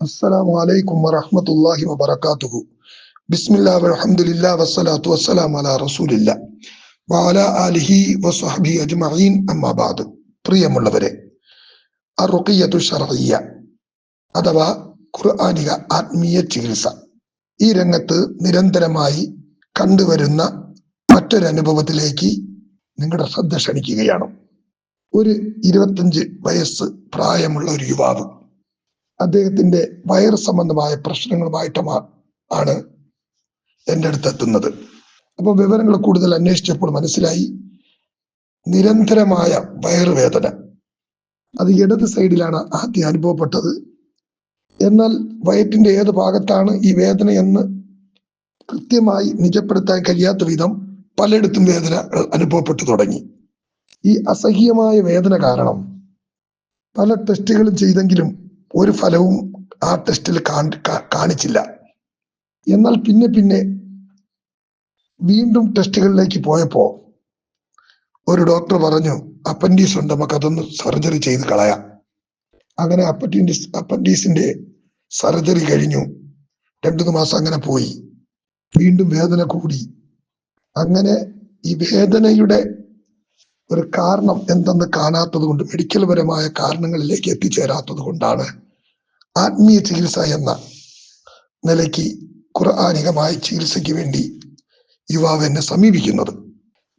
അസ്സലാമു അലൈക്കും വറഹ്മത്തുള്ളാഹി വബറകാതുഹു ബിസ്മില്ലാഹി വൽഹംദുലില്ലാ വസ്സലാത്തു വസ്സലാമു അലാ റസൂലില്ല വഅല ആലിഹി വസ്വഹ്ബി അജ്മഈൻ അമ്മാ ബഅദ് പ്രിയമുള്ളവരെ അറുഖിയത്തു ശർഇയ്യ അഥവാ ഖുർആനിക ആത്മീയ ചികിത്സ. ഈ രംഗത്ത് നിരന്തരമായി കണ്ടുവരുന്ന മറ്റൊരനുഭവത്തിലേക്ക് നിങ്ങളുടെ ശ്രദ്ധ ക്ഷണിക്കുകയാണ്. ഒരു ഇരുപത്തഞ്ച് വയസ്സ് പ്രായമുള്ള ഒരു യുവാവ് അദ്ദേഹത്തിന്റെ വയറ് സംബന്ധമായ പ്രശ്നങ്ങളുമായിട്ട് ആണ് എന്റെ അടുത്ത് എത്തുന്നത്. അപ്പൊ വിവരങ്ങൾ കൂടുതൽ അന്വേഷിച്ചപ്പോൾ മനസ്സിലായി നിരന്തരമായ വയറുവേദന അത് ഇടത് സൈഡിലാണ് ആദ്യം അനുഭവപ്പെട്ടത്. എന്നാൽ വയറ്റിന്റെ ഏത് ഭാഗത്താണ് ഈ വേദന എന്ന് കൃത്യമായി നിജപ്പെടുത്താൻ കഴിയാത്ത വിധം പലയിടത്തും വേദന അനുഭവപ്പെട്ടു തുടങ്ങി. ഈ അസഹ്യമായ വേദന കാരണം പല ടെസ്റ്റുകളും ചെയ്തെങ്കിലും ഒരു ഫലവും ആ ടെസ്റ്റിൽ കാണിച്ചില്ല. എന്നാൽ പിന്നെ പിന്നെ വീണ്ടും ടെസ്റ്റുകളിലേക്ക് പോയപ്പോ ഒരു ഡോക്ടർ പറഞ്ഞു അപ്പൻഡീസ് ഉണ്ട് നമുക്ക് അതൊന്ന് സർജറി ചെയ്ത് കളയാം. അങ്ങനെ അപ്പൻഡീസ് അപ്പൻഡീസിന്റെ സർജറി കഴിഞ്ഞു. രണ്ടു മാസം അങ്ങനെ പോയി. വീണ്ടും വേദന കൂടി. അങ്ങനെ ഈ വേദനയുടെ ഒരു കാരണം എന്തെന്ന് കാണാത്തത് കൊണ്ട് മെഡിക്കൽ പരമായ കാരണങ്ങളിലേക്ക് എത്തിച്ചേരാത്തത് കൊണ്ടാണ് ആത്മീയ ചികിത്സ എന്ന നിലയ്ക്ക് ഖുർആാനികമായ ചികിത്സയ്ക്ക് വേണ്ടി യുവാവ് എന്നെ സമീപിക്കുന്നത്.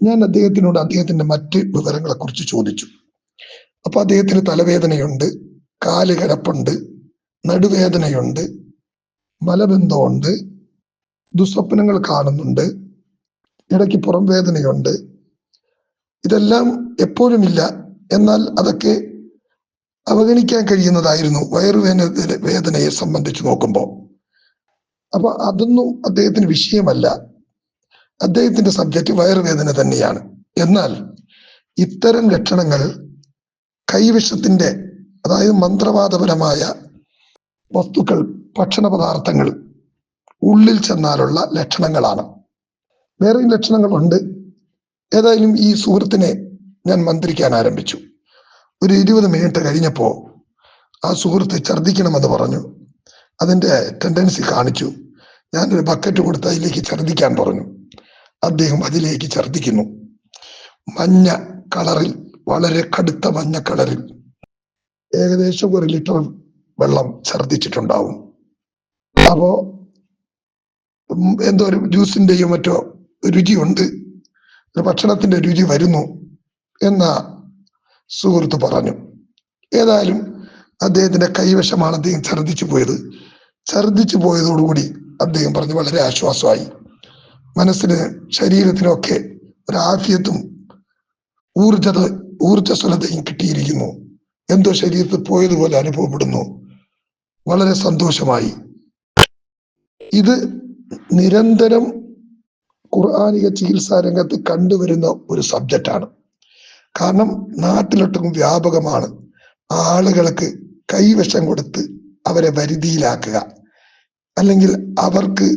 ഞാൻ അദ്ദേഹത്തിനോട് അദ്ദേഹത്തിന്റെ മറ്റ് വിവരങ്ങളെ കുറിച്ച് ചോദിച്ചു. അപ്പൊ അദ്ദേഹത്തിന് തലവേദനയുണ്ട് കാൽ കിടപ്പുണ്ട് നടുവേദനയുണ്ട് മലബന്ധമുണ്ട് ദുസ്വപ്നങ്ങൾ കാണുന്നുണ്ട് ഇടയ്ക്ക് പുറം വേദനയുണ്ട് ഇതെല്ലാം എപ്പോഴുമില്ല. എന്നാൽ അതൊക്കെ അവഗണിക്കാൻ കഴിയുന്നതായിരുന്നു വയറുവേദന വേദനയെ സംബന്ധിച്ച് നോക്കുമ്പോൾ അപ്പൊ അതൊന്നും അദ്ദേഹത്തിന് വിഷയമല്ല. അദ്ദേഹത്തിന്റെ സബ്ജക്റ്റ് വയറുവേദന തന്നെയാണ്. എന്നാൽ ഇത്തരം ലക്ഷണങ്ങൾ കൈവിഷത്തിന്റെ അതായത് മന്ത്രവാദപരമായ വസ്തുക്കൾ ഭക്ഷണ പദാർത്ഥങ്ങൾ ഉള്ളിൽ ചെന്നാലുള്ള ലക്ഷണങ്ങളാണ്. വേറെയും ലക്ഷണങ്ങളുണ്ട്. ഏതായാലും ഈ സുഹൃത്തിനെ ഞാൻ മന്ത്രിക്കാൻ ആരംഭിച്ചു. ഒരു ഇരുപത് മിനിറ്റ് കഴിഞ്ഞപ്പോ ആ സുഹൃത്ത് ഛർദ്ദിക്കണമെന്ന് പറഞ്ഞു. അതിന്റെ ടെൻഡൻസി കാണിച്ചു. ഞാനൊരു ബക്കറ്റ് കൊടുത്ത് അതിലേക്ക് ഛർദ്ദിക്കാൻ പറഞ്ഞു. അദ്ദേഹം അതിലേക്ക് ഛർദ്ദിക്കുന്നു. മഞ്ഞ കളറിൽ വളരെ കടുത്ത മഞ്ഞ കളറിൽ ഏകദേശം ഒരു ലിറ്റർ വെള്ളം ഛർദ്ദിച്ചിട്ടുണ്ടാവും. അപ്പോ എന്തോ ഒരു ജ്യൂസിന്റെയോ മറ്റോ രുചിയുണ്ട്. ഭക്ഷണത്തിന്റെ രുചി വരുന്നു എന്ന സുഹൃത്ത് പറഞ്ഞു. ഏതായാലും അദ്ദേഹത്തിന്റെ കൈവശമാണ് അദ്ദേഹം ഛർദ്ദിച്ചു പോയത്. ഛർദ്ദിച്ചു പോയതോടുകൂടി അദ്ദേഹം പറഞ്ഞു വളരെ ആശ്വാസമായി. മനസ്സിന് ശരീരത്തിനൊക്കെ ഒരു ഊർജ ഊർജസ്വലതയും കിട്ടിയിരിക്കുന്നു. എന്തോ ശരീരത്തിൽ പോയതുപോലെ അനുഭവപ്പെടുന്നു. വളരെ സന്തോഷമായി. ഇത് നിരന്തരം ഖുർആാനിക ചികിത്സാ രംഗത്ത് കണ്ടുവരുന്ന ഒരു സബ്ജക്റ്റാണ് കാരണം നാട്ടിലൊട്ടും വ്യാപകമാണ് ആളുകൾക്ക് കൈവശം കൊടുത്ത് അവരെ വരുതിയിലാക്കുക. അല്ലെങ്കിൽ അവർക്ക്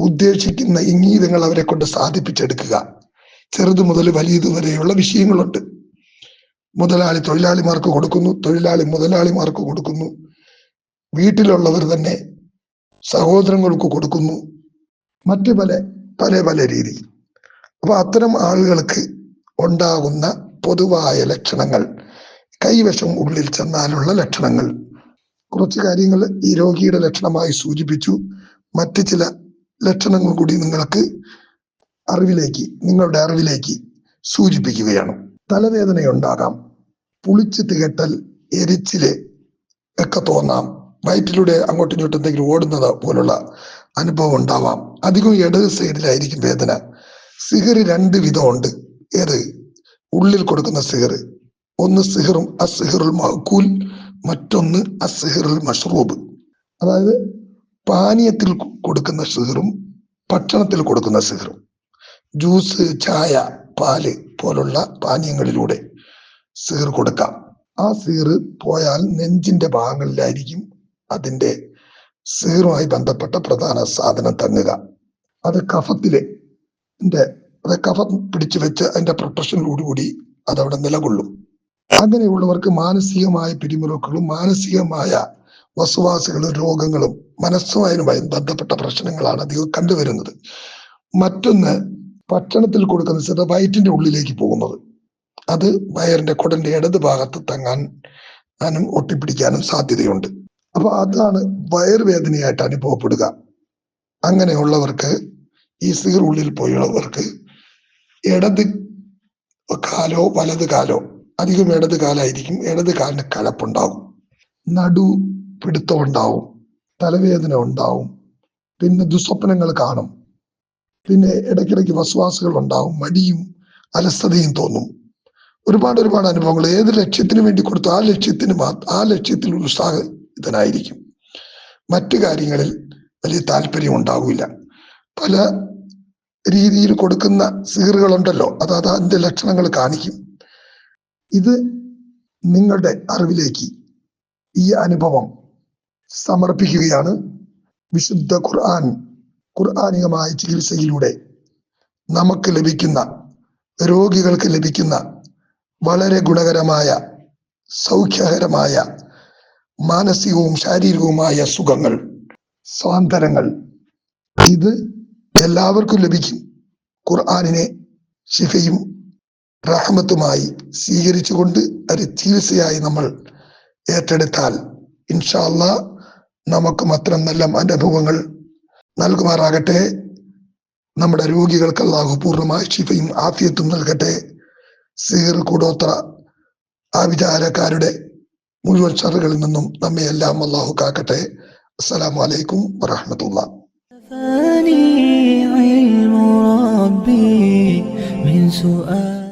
ഉദ്ദേശിക്കുന്ന ഇംഗീതങ്ങൾ അവരെ കൊണ്ട് സാധിപ്പിച്ചെടുക്കുക. ചെറുത് മുതൽ വലിയത് വരെയുള്ള വിഷയങ്ങളുണ്ട്. മുതലാളി തൊഴിലാളിമാർക്ക് കൊടുക്കുന്നു തൊഴിലാളി മുതലാളിമാർക്ക് കൊടുക്കുന്നു. വീട്ടിലുള്ളവർ തന്നെ സഹോദരങ്ങൾക്ക് കൊടുക്കുന്നു. മറ്റു പല പല പല രീതിയിൽ. അപ്പൊ അത്തരം ആളുകൾക്ക് ഉണ്ടാകുന്ന പൊതുവായ ലക്ഷണങ്ങൾ കൈവശം ഉള്ളിൽ ചെന്നാലുള്ള ലക്ഷണങ്ങൾ. കുറച്ച് കാര്യങ്ങൾ ഈ രോഗിയുടെ ലക്ഷണമായി സൂചിപ്പിച്ചു. മറ്റ് ചില ലക്ഷണങ്ങൾ കൂടി നിങ്ങൾക്ക് അറിവിലേക്ക് നിങ്ങളുടെ അറിവിലേക്ക് സൂചിപ്പിക്കുകയാണ്. തലവേദനയുണ്ടാകാം പുളിച്ച് തികട്ടൽ എരിച്ചിൽ ഒക്കെ തോന്നാം വയറ്റിലൂടെ അങ്ങോട്ടും ഇങ്ങോട്ടും എന്തെങ്കിലും ഓടുന്നത് പോലുള്ള അനുഭവം ഉണ്ടാവാം. അധികം ഇടത് സൈഡിലായിരിക്കും വേദന. സിഹർ രണ്ട് വിധമുണ്ട്. ഏത്? ഉള്ളിൽ കൊടുക്കുന്ന സിഹർ. ഒന്ന് സിഹറും അസിഹറുൽ മഹ്കൂൽ മറ്റൊന്ന് അസിഹറുൽ മഷ്റൂബ്. അതായത് പാനീയത്തിൽ കൊടുക്കുന്ന സിഹറും ഭക്ഷണത്തിൽ കൊടുക്കുന്ന സിഹറും. ജ്യൂസ് ചായ പാൽ പോലുള്ള പാനീയങ്ങളിലൂടെ സിഹർ കൊടുക്കാം. ആ സിഹർ പോയാൽ നെഞ്ചിന്റെ ഭാഗങ്ങളിലായിരിക്കും അതിന്റെ സിഹറുമായി ബന്ധപ്പെട്ട പ്രധാന സാധനം തങ്ങുക അത് കഫത്തിലെ അത് കഫം പിടിച്ചു വെച്ച് അതിന്റെ പ്രൊട്ടക്ഷനോടുകൂടി അതവിടെ നിലകൊള്ളും. അങ്ങനെയുള്ളവർക്ക് മാനസികമായ പിരിമുറുക്കളും മാനസികമായ വസുവാസികളും രോഗങ്ങളും മനസ്സുമായുമായി ബന്ധപ്പെട്ട പ്രശ്നങ്ങളാണ് അധികം കണ്ടുവരുന്നത്. മറ്റൊന്ന് ഭക്ഷണത്തിൽ കൊടുക്കുന്ന സ്ഥിത വയറ്റിന്റെ ഉള്ളിലേക്ക് പോകുന്നത്. അത് വയറിന്റെ കുടന്റെ ഇടത് ഭാഗത്ത് തങ്ങാൻ ഒട്ടിപ്പിടിക്കാനും സാധ്യതയുണ്ട്. അപ്പൊ അതാണ് വയറുവേദനയായിട്ട് അനുഭവപ്പെടുക. അങ്ങനെയുള്ളവർക്ക് ഈ സീർ ഉള്ളിൽ പോയുള്ളവർക്ക് ഇടത് കാലോ വലത് കാലോ അധികം ഇടത് കാലായിരിക്കും. ഇടത് കാലിന് കലപ്പുണ്ടാവും. നടു പിടുത്തം ഉണ്ടാവും. തലവേദന ഉണ്ടാവും. പിന്നെ ദുസ്വപ്നങ്ങൾ കാണും. പിന്നെ ഇടയ്ക്കിടയ്ക്ക് വസ്വാസുകൾ ഉണ്ടാവും. മടിയും അലസതയും തോന്നും. ഒരുപാട് ഒരുപാട് അനുഭവങ്ങൾ. ഏത് ലക്ഷ്യത്തിന് വേണ്ടി കൊടുത്തു ആ ലക്ഷ്യത്തിന് ആ ലക്ഷ്യത്തിൽ ഉത്സാഹിതനായിരിക്കും മറ്റു കാര്യങ്ങളിൽ വലിയ താല്പര്യം ഉണ്ടാവില്ല. പല രീതിയിൽ കൊടുക്കുന്ന സീറുകളുണ്ടല്ലോ അത് അത് അതിന്റെ ലക്ഷണങ്ങൾ കാണിക്കും. ഇത് നിങ്ങളുടെ അറിവിലേക്ക് ഈ അനുഭവം സമർപ്പിക്കുകയാണ്. വിശുദ്ധ ഖുർആൻ ഖുർആാനികമായ ചികിത്സയിലൂടെ നമുക്ക് ലഭിക്കുന്ന രോഗികൾക്ക് ലഭിക്കുന്ന വളരെ ഗുണകരമായ സൗഖ്യകരമായ മാനസികവും ശാരീരികവുമായ സുഖങ്ങൾ സ്വാന്തരങ്ങൾ. ഇത് എല്ലാവർക്കും ലഭിക്കും. ഖുർആാനിനെ ശിഫയും റഹമത്തുമായി സ്വീകരിച്ചുകൊണ്ട് ഒരു ചികിത്സയായി നമ്മൾ ഏറ്റെടുത്താൽ ഇൻഷാല്ല നമുക്കും അത്തരം നല്ല അനുഭവങ്ങൾ നൽകുമാറാകട്ടെ. നമ്മുടെ രോഗികൾക്ക് അള്ളാഹു പൂർണമായ ശിഫയും ആഫിയത്തും നൽകട്ടെ. സീർ കൂടോത്ര ആ വിചാരക്കാരുടെ മുഴുവൻ ഷറുകളിൽ നിന്നും നമ്മെ എല്ലാം അള്ളാഹു കാക്കട്ടെ അസ്സലാമു അലൈക്കും വറഹമത്തുള്ള كفاني علم ربي من سؤال